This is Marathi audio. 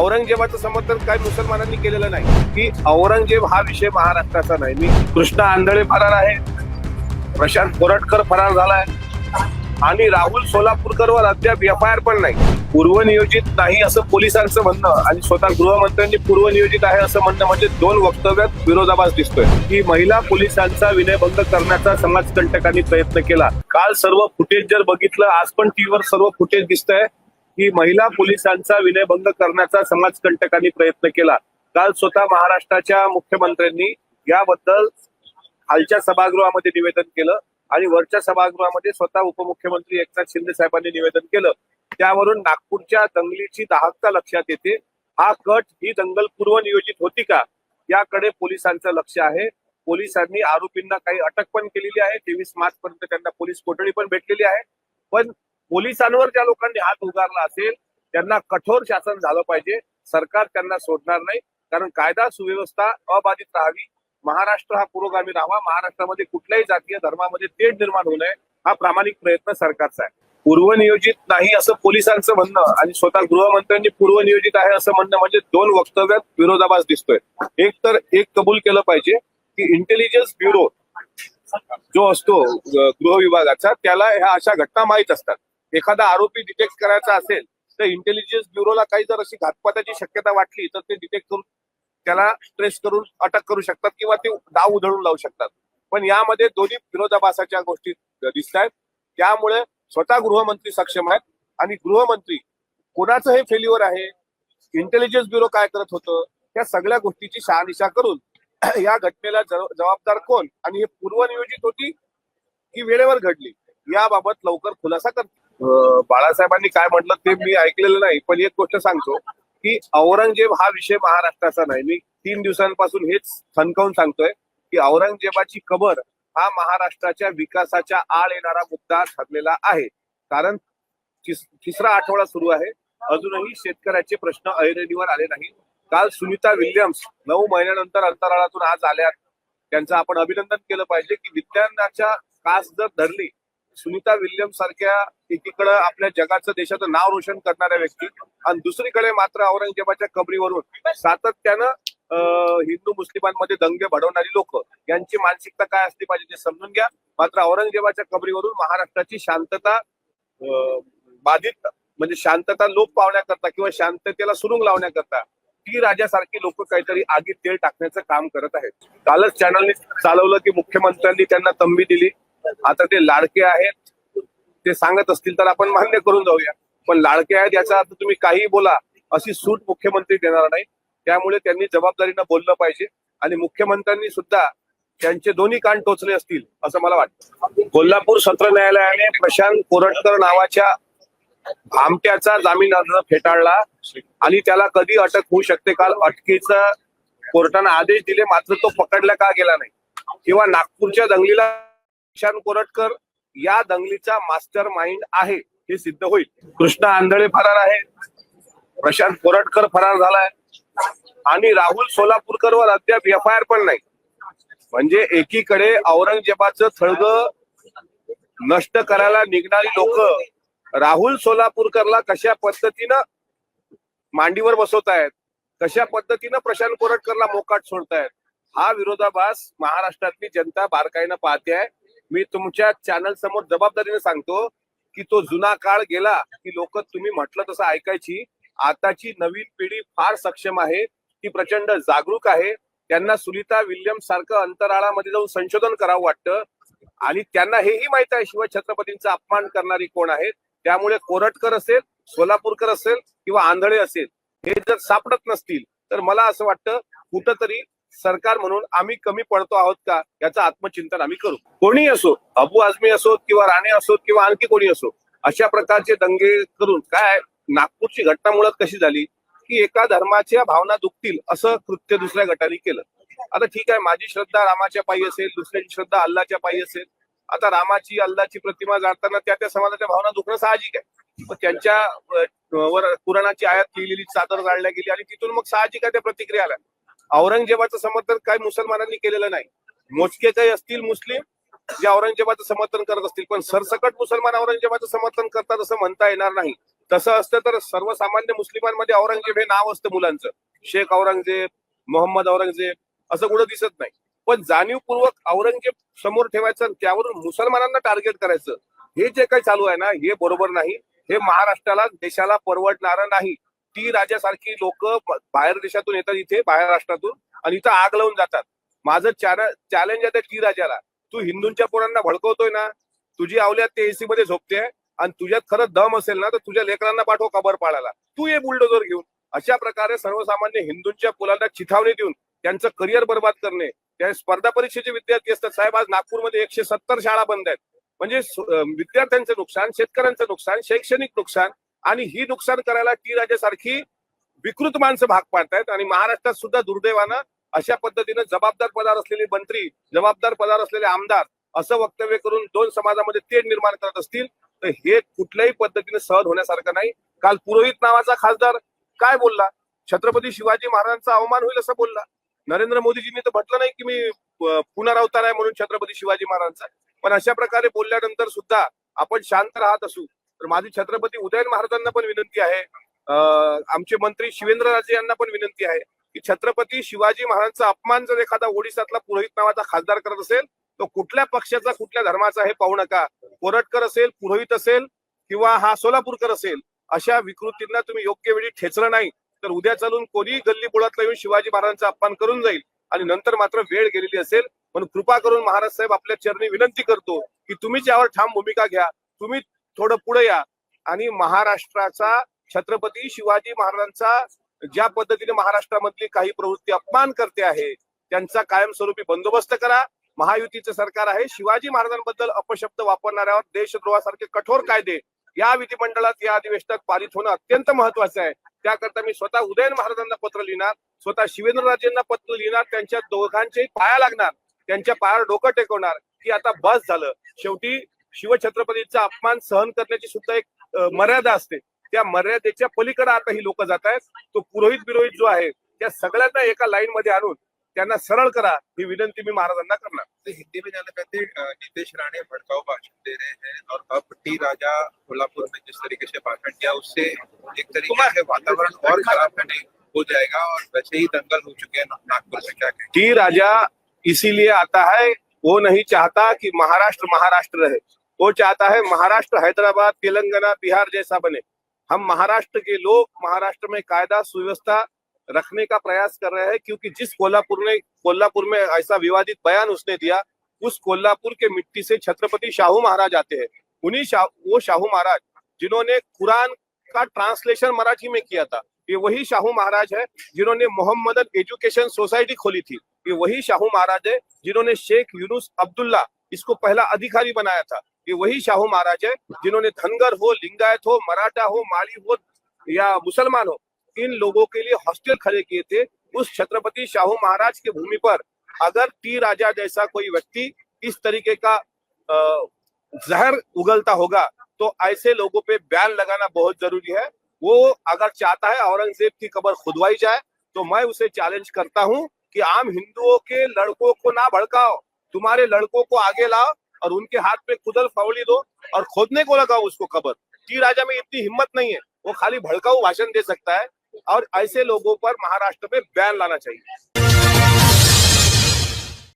औरंगजेबाचं समर्थन काय मुसलमानांनी केलेलं नाही. की औरंगजेब हा विषय महाराष्ट्राचा नाही. मी कृष्णा आंधळे फरार आहे. प्रशांत कोरटकर फरार झालाय. आणि राहुल सोलापूरकरवर अद्याप एफ आय आर पण नाही. पूर्वनियोजित नाही असं पोलिसांचं म्हणणं आणि स्वतः गृहमंत्र्यांनी पूर्वनियोजित आहे असं म्हणणं म्हणजे दोन वक्तव्यात विरोधाभास दिसतोय. की महिला पोलिसांचा विनयभंग करण्याचा समाजकंटकांनी प्रयत्न केला. काल सर्व फुटेज जर बघितलं आज पण टीव्हीवर सर्व फुटेज दिसतंय. की महिला पोलिसांचा विनयभंग करण्याचा समाजकंटकांनी प्रयत्न केला. काल स्वतः महाराष्ट्राच्या मुख्यमंत्र्यांनी याबद्दल खालच्या सभागृहामध्ये निवेदन केलं आणि वरच्या सभागृहामध्ये स्वतः उपमुख्यमंत्री एकनाथ शिंदे साहेबांनी निवेदन केलं. त्यावरून नागपूरच्या दंगलीची दाहकता लक्षात येते. हा कट ही दंगल पूर्वनियोजित होती का? याकडे पोलिसांचं लक्ष आहे. पोलिसांनी आरोपींना काही अटक पण केलेली आहे. तेवीस मार्च पर्यंत त्यांना पोलीस कोठडी पण भेटलेली आहे. पण पोलिसांवर ज्या लोकांनी हात उगारला असेल त्यांना कठोर शासन झालं पाहिजे. सरकार त्यांना सोडणार नाही. कारण कायदा सुव्यवस्था अबाधित राहावी. महाराष्ट्र हा पुरोगामी राहावा. महाराष्ट्रामध्ये कुठल्याही जातीय धर्मामध्ये तेढ निर्माण होऊ नये हा प्रामाणिक प्रयत्न सरकारचा आहे. पूर्वनियोजित नाही असं पोलिसांचं म्हणणं आणि स्वतः गृहमंत्र्यांनी पूर्वनियोजित आहे असं म्हणणं म्हणजे दोन वक्तव्यात विरोधाभास दिसतोय. एक तर एक कबूल केलं पाहिजे की इंटेलिजन्स ब्युरो जो असतो गृह विभागाचा त्याला ह्या अशा घटना माहीत असतात. एखादा आरोपी डिटेक्ट करायचा असेल तर इंटेलिजन्स ब्युरोला काही जर अशी घातपाताची शक्यता वाटली तर ते डिटेक्ट करून त्याला ट्रेस करून अटक करू शकतात किंवा ते डाव उधळून लावू शकतात. पण यामध्ये दोन्ही विरोधाभासाच्या गोष्टी दिसत आहेत त्यामुळे स्वतः गृहमंत्री सक्षम आहेत आणि गृहमंत्री कोणाचं हे फेल्युअर आहे? इंटेलिजन्स ब्युरो काय करत होतं? त्या सगळ्या गोष्टीची शहानिशा करून या घटनेला जबाबदार कोण? आणि हे पूर्वनियोजित होती की वेळेवर घडली? याबाबत लवकर खुलासा कर बाळासाहेबांनी काय म्हटलं ते मी ऐकलेलं नाही पण एक गोष्ट सांगतो की औरंगजेब हा विषय महाराष्ट्राचा नाही. मी तीन दिवसांपासून हेच थनकावून सांगतोय की औरंगजेबाची कबर हा महाराष्ट्राच्या विकासाच्या आळ येणारा मुद्दा ठरलेला आहे. कारण तिसरा आठवडा सुरू आहे. अजूनही शेतकऱ्याचे प्रश्न ऐरणीवर आले नाही काल सुनीता विल्यम्स नऊ महिन्यानंतर अंतराळातून आज आल्या त्यांचं आपण अभिनंदन केलं पाहिजे की विज्ञानाच्या कास जर धरली सुनीता विल्यम सारख्या एकीकडे आपल्या जगाचं देशाचं नाव रोशन करणाऱ्या व्यक्ती आणि दुसरीकडे मात्र औरंगजेबाच्या कबरीवरून सातत्यानं हिंदू मुस्लिमांमध्ये दंगे भडवणारी लोक यांची मानसिकता काय असली पाहिजे ते समजून घ्या. मात्र औरंगजेबाच्या कबरीवरून महाराष्ट्राची शांतता बाधित म्हणजे शांतता लोप पावण्याकरता किंवा शांततेला सुरुंग लावण्याकरता ती राजासारखी लोक काहीतरी आगीत तेल टाकण्याचं काम करत आहेत. कालच चॅनलने चालवलं की मुख्यमंत्र्यांनी त्यांना तंबी दिली. आता ते लाडके आहेत ते सांगत असतील तर आपण मान्य करून जाऊया. पण लाडके आहेत याचा अर्थ तुम्ही काही बोला अशी सूट मुख्यमंत्री देणार नाही. त्यामुळे त्यांनी जबाबदारीनं बोललं पाहिजे. आणि मुख्यमंत्र्यांनी सुद्धा त्यांचे दोन्ही कान टोचले असतील असं मला वाटतं. कोल्हापूर सत्र न्यायालयाने प्रशांत कोरटकर नावाच्या आमट्याचा जामीन अर्ज फेटाळला. आणि त्याला कधी अटक होऊ शकते? काल अटकेचा कोर्टानं आदेश दिले मात्र तो पकडला का गेला नाही? किंवा नागपूरच्या दंगलीला प्रशांत कोरटकर या दंगलीचा मास्टर माइंड आहे हे सिद्ध होईल. कृष्णा आंधळे फरार आहे प्रशांत कोरटकर फरार झालाय आणि राहुल सोलापूरकरवर अद्याप एफ आय आर पण नाही. म्हणजे एकीकडे औरंगजेबाचं थळग नष्ट करायला निघणारी लोक राहुल सोलापूरकरला कशा पद्धतीनं मांडीवर बसवत आहेत कशा पद्धतीनं प्रशांत कोरटकरला मोकाट सोडतायत हा विरोधाभास महाराष्ट्रातली जनता बारकाईनं पाहते आहे. मी तुमच्या चॅनल समोर जबाबदारीने सांगतो की तो जुना काळ गेला की लोक तुम्ही म्हटलं तसं ऐकायची. आताची नवीन पिढी फार सक्षम आहे. ती प्रचंड जागरूक आहे. त्यांना सुनीता विल्यम्स सारखं अंतराळामध्ये जाऊन संशोधन करावं वाटतं. आणि त्यांना हेही माहीत आहे शिवाय छत्रपतींचा अपमान करणारी कोण आहेत? त्यामुळे कोरटकर असेल सोलापूरकर असेल किंवा आंधळे असेल हे जर सापडत नसतील तर मला असं वाटतं कुठंतरी सरकार म्हणून आम्ही कमी पडतो आहोत का? याचं आत्मचिंतन आम्ही करू. कोणी असो अबू आझमी असोत किंवा राणे असोत किंवा आणखी कोणी असो अशा प्रकारचे दंगे करून काय नागपूरची घटना मुळात कशी झाली? की एका धर्माच्या भावना दुखतील असं कृत्य दुसऱ्या गटाने केलं. आता ठीक आहे माझी श्रद्धा रामाच्या पायी असेल दुसऱ्याची श्रद्धा अल्लाच्या पायी असेल. आता रामाची अल्लाची प्रतिमा जाळताना त्या त्या समाजाच्या भावना दुखणं साहजिक आहे. त्यांच्या वर कुराणाची आयात लिहिलेली चादर जाळल्या गेली आणि तिथून मग साहजिक आहे त्या प्रतिक्रिया आल्या. औरंगजेबाचं समर्थन काही मुसलमानांनी केलेलं नाही. मोजके काही असतील मुस्लिम जे औरंगजेबाचं समर्थन करत असतील पण सरसकट मुसलमान औरंगजेबाचं समर्थन करतात असं म्हणता येणार नाही. तसं असतं तर सर्वसामान्य मुस्लिमांमध्ये औरंगजेब हे नाव असतं मुलांचं. शेख औरंगजेब मोहम्मद औरंगजेब असं कुठं दिसत नाही. पण जाणीवपूर्वक औरंगजेब समोर ठेवायचं आणि त्यावरून मुसलमानांना टार्गेट करायचं हे जे काही चालू आहे ना हे बरोबर नाही. हे महाराष्ट्राला देशाला परवडणारं नाही. ती राजासारखी लोक बाहेर देशातून येतात इथे बाहेर राष्ट्रातून आणि इथं आग लावून जातात. माझं चॅलेंज आहे त्या टी राजाला. तू हिंदूंच्या पोरांना भडकवतोय ना तुझी आवल्यात ते एसी मध्ये झोपते आणि तुझ्यात खरं दम असेल ना तर तुझ्या लेकरांना पाठव कबर पाडायला तू ये बुलडोजर घेऊन. अशा प्रकारे सर्वसामान्य हिंदूंच्या मुलांना चिथावणी देऊन त्यांचं करिअर बर्बाद करणे. त्या स्पर्धा परीक्षेचे विद्यार्थी असतात साहेब आज नागपूरमध्ये एकशे सत्तर शाळा बंद आहेत. म्हणजे विद्यार्थ्यांचं नुकसान शेतकऱ्यांचं नुकसान शैक्षणिक नुकसान आणि ही नुकसान करायला टी राजासारखी विकृत माणसं भाग पाडतायत. आणि महाराष्ट्रात सुद्धा दुर्दैवानं अशा पद्धतीनं जबाबदार पदार असलेले मंत्री जबाबदार पदार असलेले आमदार असं वक्तव्य करून दोन समाजामध्ये तेढ निर्माण करत असतील तर हे कुठल्याही पद्धतीने सहन होण्यासारखं नाही. काल पुरोहित नावाचा खासदार काय बोलला? छत्रपती शिवाजी महाराजांचा अवमान होईल असं बोलला. नरेंद्र मोदीजींनी तर म्हटलं नाही की मी पुनरावतार आहे म्हणून छत्रपती शिवाजी महाराजांचा. पण अशा प्रकारे बोलल्यानंतर सुद्धा आपण शांत राहत असू. तर माझी छत्रपती उदयन महाराजांना पण विनंती आहे. आमचे मंत्री शिवेंद्रराजे यांना पण विनंती आहे की छत्रपती शिवाजी महाराजांचा अपमान जर एखादा ओडिसातला पुरोहित नावाचा खासदार करत असेल तो कुठल्या पक्षाचा कुठल्या धर्माचा हे पाहू नका. कोरटकर असेल पुरोहित असेल किंवा हा सोलापूरकर असेल अशा विकृतींना तुम्ही योग्य वेळी ठेचलं नाही तर उद्या चालून कोणी गल्ली बुळातला येऊन शिवाजी महाराजांचा अपमान करून जाईल आणि नंतर मात्र वेळ गेलेली असेल. म्हणून कृपा करून महाराज साहेब आपल्या चरणी विनंती करतो की तुम्ही यावर ठाम भूमिका घ्या. तुम्ही थोडं पुढे या. आणि महाराष्ट्राचा छत्रपती शिवाजी महाराजांचा ज्या पद्धतीने महाराष्ट्रामधली काही प्रवृत्ती अपमान करते आहे त्यांचा कायमस्वरूपी बंदोबस्त करा. महायुतीचं सरकार आहे. शिवाजी महाराजांबद्दल अपशब्द वापरणाऱ्यावर देशद्रोहासारखे कठोर कायदे या विधिमंडळात या अधिवेशनात पारित होणं अत्यंत महत्वाचं आहे. त्याकरता मी स्वतः उदयन महाराजांना पत्र लिहिणार स्वतः शिवेंद्रराजेंना पत्र लिहिणार त्यांच्या दोघांच्याही पाया लागणार त्यांच्या पायावर डोकं टेकवणार की आता बस झालं. शेवटी शिवछत्रपतीचा अपमान सहन करण्याची सुद्धा एक मर्यादा असते. त्या मर्यादेच्या पलीकडे आता ही लोक जात आहेत. तो पुरोहित बिरोहित जो आहे त्या सगळ्यांना एका लाईन मध्ये आणून त्यांना सरळ करा ही विनंती मी महाराजांना करणार. तो हिंदी में जाना कहते अ, नीतीश राणे भड़काऊ भाषण दे रहे हैं और अब टी राजा कोल्हापुर में जिस तरीके से भाषण किया उससे एक तरीके से वातावरण और खराब करने हो जाएगा और वैसे ही दंगल हो चुके हैं नागपुर में क्या टी राजा इसीलिए आता है वो नहीं चाहता कि महाराष्ट्र महाराष्ट्र रहे। वो चाहता है। महाराष्ट्र, हैदराबाद, तेलंगाना, बिहार जैसा बने। हम महाराष्ट्र के लोग महाराष्ट्र में कायदा, सुव्यवस्था रखने का प्रयास कर रहे हैं क्योंकि जिस कोल्हापुर ने, कोल्हापुर में ऐसा विवादित बयान उसने दिया, उस कोल्हापुर के मिट्टी से छत्रपति शाहू महाराज आते हैं। उन्हीं शाह, वो शाहू महाराज जिन्होंने कुरान का ट्रांसलेशन मराठी में किया था। ये वही शाहू महाराज है जिन्होंने मोहम्मदन एजुकेशन सोसाइटी खोली थी। ये वही शाहू महाराज है जिन्होंने शेख यूनुस अब्दुल्ला इसको पहला अधिकारी बनाया था। ये वही शाहू महाराज है, जिन्होंने धनगर हो, लिंगायत हो, मराठा हो, माली हो या मुसलमान हो, इन लोगों के लिए हॉस्टल खड़े किए थे। उस छत्रपति शाहू महाराज की भूमि पर अगर टी राजा जैसा कोई व्यक्ति इस तरीके का जहर उगलता होगा तो ऐसे लोगों पे बैन लगाना बहुत ज़रूरी है। वो अगर चाहता है औरंगज़ेब की कबर खुदवाई जाए तो मैं उसे चैलेंज करता हूँ कि आम हिंदुओं के लड़कों को ना भड़काओ, तुम्हारे लड़कों को आगे लाओ और उनके हाथ पे कुदल फवली दो और खोदने को लगाओ उसको खबर टी राजा में इतनी हिम्मत नहीं है। वो खाली भड़काऊ भाषण दे सकता है और ऐसे लोगों पर महाराष्ट्र में बैन लाना चाहिए।